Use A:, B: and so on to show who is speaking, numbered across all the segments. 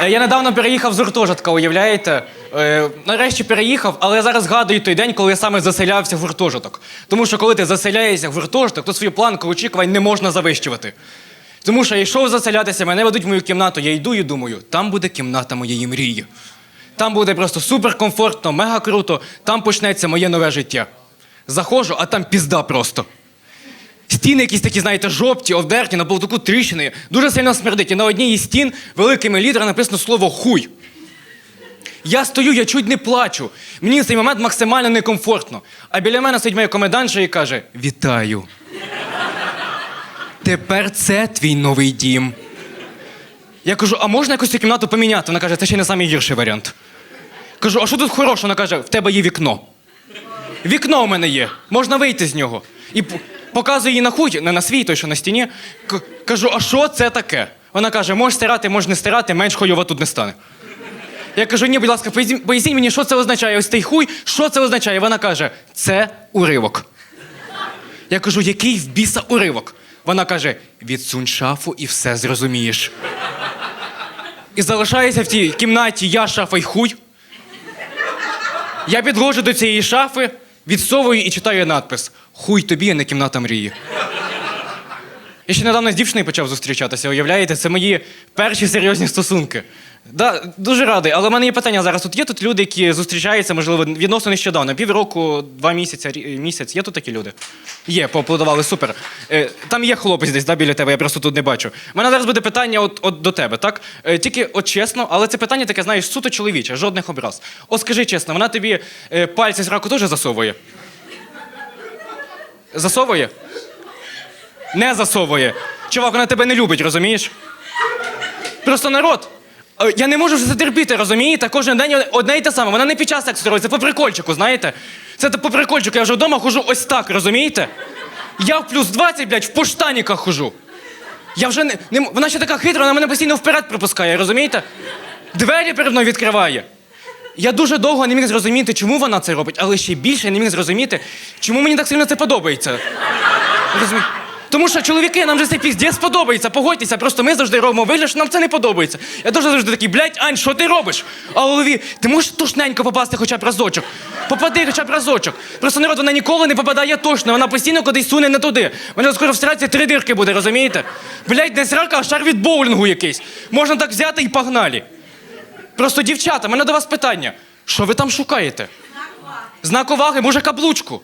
A: Е, Я недавно переїхав з гуртожитка, уявляєте? Е, нарешті переїхав, але я зараз згадую той день, коли я саме заселявся в гуртожиток. Тому що коли ти заселяєшся в гуртожиток, то свою планку очікувань не можна завищувати. Тому що я йшов заселятися, мене ведуть в мою кімнату, я йду і думаю, там буде кімната моєї мрії. Там буде просто суперкомфортно, мега круто, там почнеться моє нове життя. Заходжу, а там пізда просто. Стіни якісь такі, знаєте, жовті, обдерті, на полтоку тріщини. Дуже сильно смердить. І на одній із стін великими літерами написано слово хуй. Я стою, я чуть не плачу. Мені в цей момент максимально некомфортно. А біля мене сидить моя комендантша і каже: Вітаю. Тепер це твій новий дім. Я кажу, а можна якось цю кімнату поміняти? Вона каже, це ще не найгірший варіант. Кажу, а що тут хорошого? Вона каже, в тебе є вікно. Вікно у мене є, можна вийти з нього. І показую їй на хуй, не на свій, той, що на стіні. К- кажу, а що це таке? Вона каже, можеш стирати, можеш не стирати, менш хуйова тут не стане. Я кажу, ні, будь ласка, поясніть, поясніть мені, що це означає. Ось цей хуй, що це означає? Вона каже, це уривок. Я кажу, який в біса уривок? Вона каже: відсунь шафу і все зрозумієш. І залишаюся в тій кімнаті я, шафа й хуй. Я підходжу до цієї шафи, відсовую і читаю надпис: Хуй тобі, а не кімната мрії. Я ще недавно з дівчиною почав зустрічатися, уявляєте, це мої перші серйозні стосунки. Да, дуже радий, але в мене є питання зараз. Тут є тут люди, які зустрічаються, можливо, відносно нещодавно, півроку, два місяці, місяць. Є тут такі люди? Є, поаплодували, супер. Е, там є хлопець десь да, біля тебе, я просто тут не бачу. У мене зараз буде питання от, от до тебе, так? Е, тільки от чесно, але це питання таке, знаєш, суто чоловіче, жодних образ. От скажи чесно, вона тобі е, пальці з раку теж засовує? Засовує? Не засовує. Чувак, вона тебе не любить, розумієш? Просто народ. е, Я не можу вже це терпіти, розумієте? Кожен день одне і те саме. Вона не під час сексу робить, це по прикольчику, знаєте? Це по прикольчику, я вже вдома хожу ось так, розумієте? Я в плюс 20, блядь, в поштаніках хожу. Я вже не, не Вона ще така хитра, вона мене постійно вперед пропускає, розумієте? Двері перед мною відкриває. Я дуже довго не міг зрозуміти, чому вона це робить, але ще більше не міг зрозуміти, чому мені так сильно це подобається. Розумієте? Тому що чоловіки, нам же це піздець подобається, погодьтеся, просто ми завжди робимо вигляд, що нам це не подобається. Я дуже завжди такий, блядь, Ань, що ти робиш? А голові, ти можеш тушненько попасти хоча б разочок. Попади хоча б разочок. Просто народ, вона ніколи не попадає точно, вона постійно кудись суне не туди. Вона скоро в сраці три дирки буде, розумієте? Блядь, не срака, а шар від боулінгу якийсь. Можна так взяти і погнали. Просто, дівчата, мене до вас питання. Що ви там шукаєте? Знак уваги, може каблучку.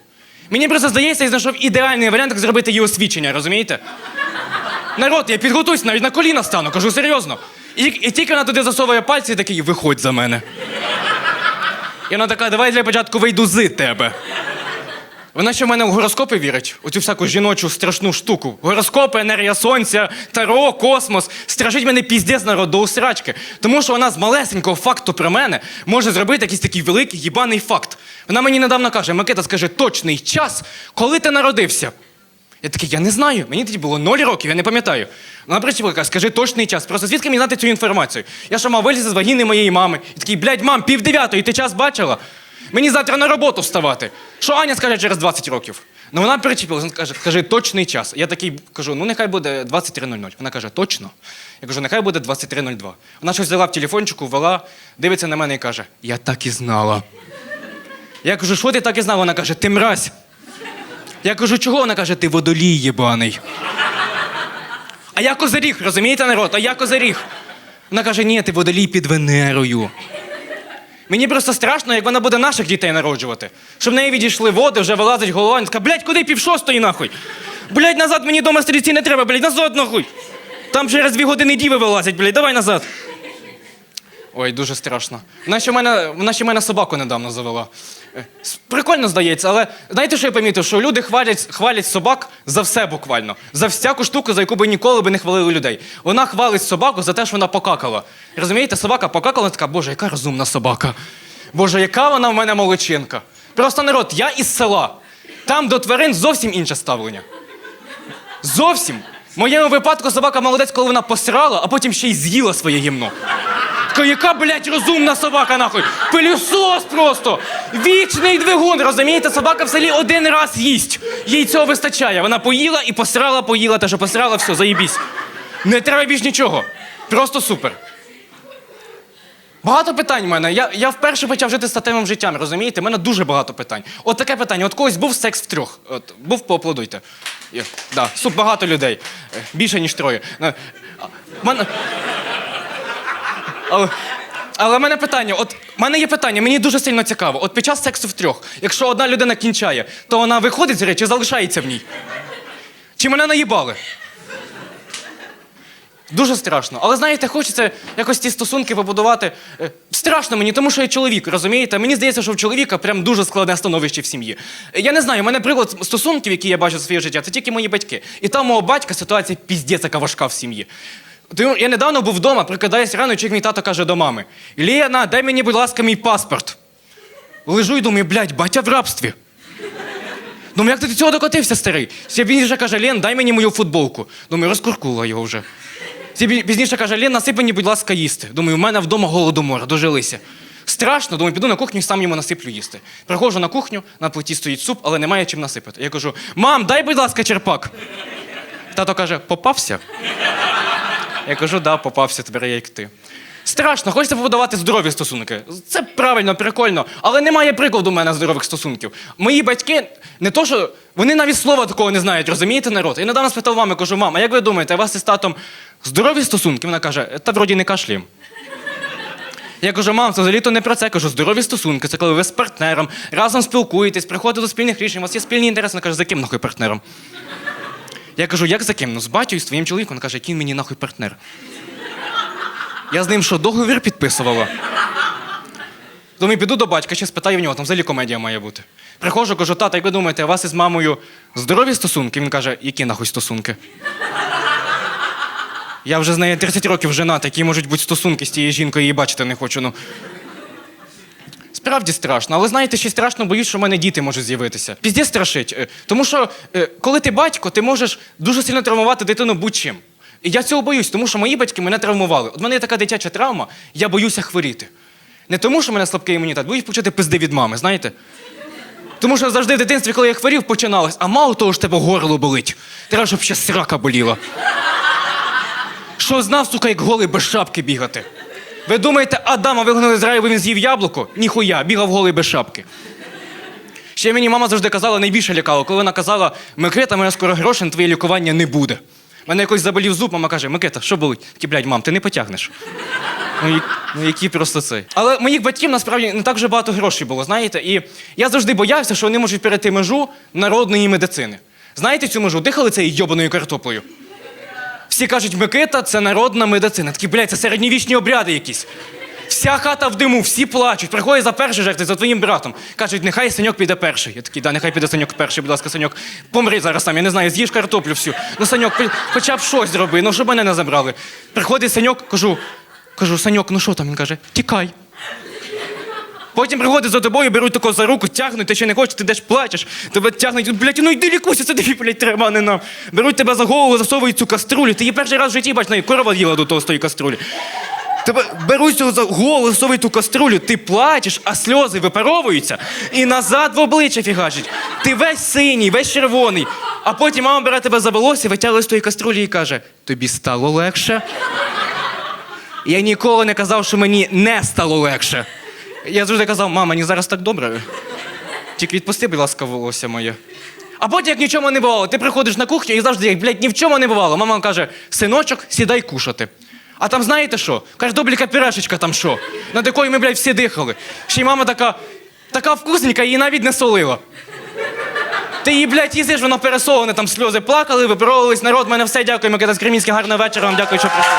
A: Мені просто здається, я знайшов ідеальний варіант, як зробити її освічення, розумієте? Народ, я підготуюсь, навіть на коліна стану, кажу серйозно. І, і тільки вона туди засовує пальці і такий, виходь за мене. І вона така, давай для початку вийду з тебе. Вона ще в мене в гороскопи вірить, у цю всяку жіночу страшну штуку. Гороскопи, енергія сонця, таро, космос. Стражить мене піздець народ до усрачки. Тому що вона з малесенького факту про мене може зробити якийсь такий великий їбаний факт. Вона мені недавно каже: Микита, скажи точний час, коли ти народився. Я такий, я не знаю. Мені тоді було 0 років, я не пам'ятаю. Вона причепила, каже, скажи точний час. Просто звідки мені знати цю інформацію? Я що мав вилізти з вагіни моєї мами. І такий, блядь, мам, пів дев'ятої, ти час бачила? Мені завтра на роботу вставати. Що Аня скаже через 20 років? Ну вона причепилась, вона каже, скажи точний час. Я такий кажу, ну нехай буде 23.00. Вона каже, точно? Я кажу, нехай буде 23.02. Вона щось взяла в телефончику, ввела, дивиться на мене і каже, я так і знала. Я кажу, що ти так і знала? Вона каже, ти мразь. Я кажу, чого? Вона каже, ти водолій єбаний. А я козиріг, розумієте, народ? А я козиріг. Вона каже, ні, ти водолій під Венерою. Мені просто страшно, як вона буде наших дітей народжувати. Щоб в неї відійшли води, вже вилазить голова, і така, блядь, куди пів шостої нахуй? Блядь, назад мені дома стрільці не треба, блядь, назад нахуй. Там через дві години діви вилазять, блядь, давай назад. Ой, дуже страшно. Вона ще мене, вона мене собаку недавно завела. Е, Прикольно здається, але знаєте, що я помітив? Що люди хвалять, хвалять собак за все буквально. За всяку штуку, за яку би ніколи би не хвалили людей. Вона хвалить собаку за те, що вона покакала. Розумієте, собака покакала, вона така, боже, яка розумна собака. Боже, яка вона в мене молодчинка. Просто народ, я із села. Там до тварин зовсім інше ставлення. Зовсім. В моєму випадку собака молодець, коли вона посрала, а потім ще й з'їла своє гімно. Така, яка, блядь, розумна собака, нахуй. Пилюсос просто. Вічний двигун, розумієте? Собака в селі один раз їсть. Їй цього вистачає. Вона поїла і посрала, поїла, те, що посрала, все, заїбісь. Не треба більш нічого. Просто супер. Багато питань в мене. Я, я вперше почав жити статевим життям, розумієте? У мене дуже багато питань. От таке питання: от когось був секс втрьох. От, був, поаплодуйте. Є. Да, суп багато людей. Е, Більше, ніж троє. Мене... Але, але в мене питання: от в мене є питання, мені дуже сильно цікаво. От під час сексу втрьох, якщо одна людина кінчає, то вона виходить з речі, залишається в ній? Чи мене наїбали? Дуже страшно. Але знаєте, хочеться якось ці стосунки побудувати. Е, Страшно мені, тому що я чоловік, розумієте? Мені здається, що в чоловіка прям дуже складне становище в сім'ї. Е, Я не знаю, у мене приклад стосунків, які я бачу за своє життя, це тільки мої батьки. І там мого батька ситуація піздець, яка важка в сім'ї. Ти- Я недавно був вдома, прикидаюсь рано, чоловік мій тато каже до мами: Лєна, дай мені, будь ласка, мій паспорт. Лежу і думаю, блядь, батя в рабстві. Думаю, як ти до цього докотився, старий? Він вже каже, Лен, дай мені мою футболку. Думаю, розкуркула його вже. Пізніше каже, Лен, насипи мені, будь ласка, їсти. Думаю, в мене вдома голодомор, дожилися. Страшно, думаю, піду на кухню і сам йому насиплю їсти. Приходжу на кухню, на плиті стоїть суп, але немає чим насипати. Я кажу: мам, дай, будь ласка, черпак. Тато каже, попався? Я кажу, да, попався, тепер як ти. Страшно, хочеться побудувати здорові стосунки. Це правильно, прикольно, але немає прикладу в мене здорових стосунків. Мої батьки не то, що вони навіть слова такого не знають, розумієте, народ? Я недавно спитав мами, кажу, мама, як ви думаєте, у вас із татом здорові стосунки? Вона каже, та вроді не кашлюємо. Я кажу, мам, це взагалі то не про це. Кажу, здорові стосунки. Це коли ви з партнером разом спілкуєтесь, приходите до спільних рішень, у вас є спільні інтереси. Вона каже, за ким нахуй партнером? Я кажу, як за ким? Ну, з батьком і з твоїм чоловіком. Вона каже, який мені нахуй партнер. Я з ним що, договір підписувала? Думаю, піду до батька, ще спитаю в нього, там взагалі комедія має бути. Приходжу, кажу, тата, як ви думаєте, у вас із мамою здорові стосунки? Він каже, які нахуй стосунки? Я вже з нею 30 років женатий, які можуть бути стосунки з тією жінкою, її бачити не хочу. Ну. Справді страшно, але знаєте, ще страшно, боюсь, що в мене діти можуть з'явитися. Пізде страшить. Е, Тому що, е, коли ти батько, ти можеш дуже сильно травмувати дитину будь-чим. І я цього боюсь, тому що мої батьки мене травмували. От мене є така дитяча травма, я боюся хворіти. Не тому, що в мене слабкий імунітет, боюсь почути пизди від мами, знаєте? Тому що завжди в дитинстві, коли я хворів, починалось, а мало того ж тебе горло болить. Треба, щоб ще срака боліла. Що знав, сука, як голий без шапки бігати. Ви думаєте, Адама вигнали з раю, бо він з'їв яблуко? Ніхуя, бігав голий без шапки. Ще мені мама завжди казала, найбільше лякала, коли вона казала, Микита, мене скоро грошей твоє лікування не буде. Мене якось заболів зуб, мама каже, Микита, що болить? Такі, блядь, мам, ти не потягнеш. Ну, і- ну які просто це. Але моїх батьків насправді не так вже багато грошей було, знаєте. І я завжди боявся, що вони можуть перейти межу народної медицини. Знаєте цю межу? Дихали цією йобаною картоплею. Всі кажуть, Микита це народна медицина. Такі, блядь, це середньовічні обряди якісь. Вся хата в диму, всі плачуть. Приходять за перший жертви, за твоїм братом. Кажуть, нехай саньок піде перший. Я такий, да, нехай піде саньок перший, будь ласка, саньок. Помри зараз сам, я не знаю, з'їж картоплю всю. Ну, саньок, хоча б щось зроби, ну щоб мене не забрали. Приходить саньок, кажу, кажу, саньок, ну що там? Він каже, тікай. Потім приходять за тобою, беруть такого за руку, тягнуть, ти ще не хочеш, ти деш плачеш, тебе тягнуть, блядь, ну йди лікуйся, це тобі, блядь, треба не нам. Беруть тебе за голову, засовують цю каструлю. Ти її перший раз в житті бач, навіть корова їла до того з тої каструлі. Тебе беруть за голову, ту каструлю, ти плачеш, а сльози випаровуються і назад в обличчя фігачить. Ти весь синій, весь червоний. А потім мама бере тебе за волосся, витягує з тої каструлі і каже: тобі стало легше. Я ніколи не казав, що мені не стало легше. Я завжди казав, мама, мені зараз так добре. Тільки відпусти, будь ласка, волосся моє. А потім, як нічого не бувало, ти приходиш на кухню і завжди, як, блядь, ні в чому не бувало. Мама каже, синочок, сідай кушати. А там знаєте що? Каже, добріка пюрешечка там що? Над якою ми, блядь, всі дихали. Ще й мама така, така вкусненька, її навіть не солила. Ти її, блядь, їздиш, вона пересолена, там сльози плакали, випробувались, народ, мене все, дякую, Микита Скремінський, гарного вечора вам, дякую, що прийшли.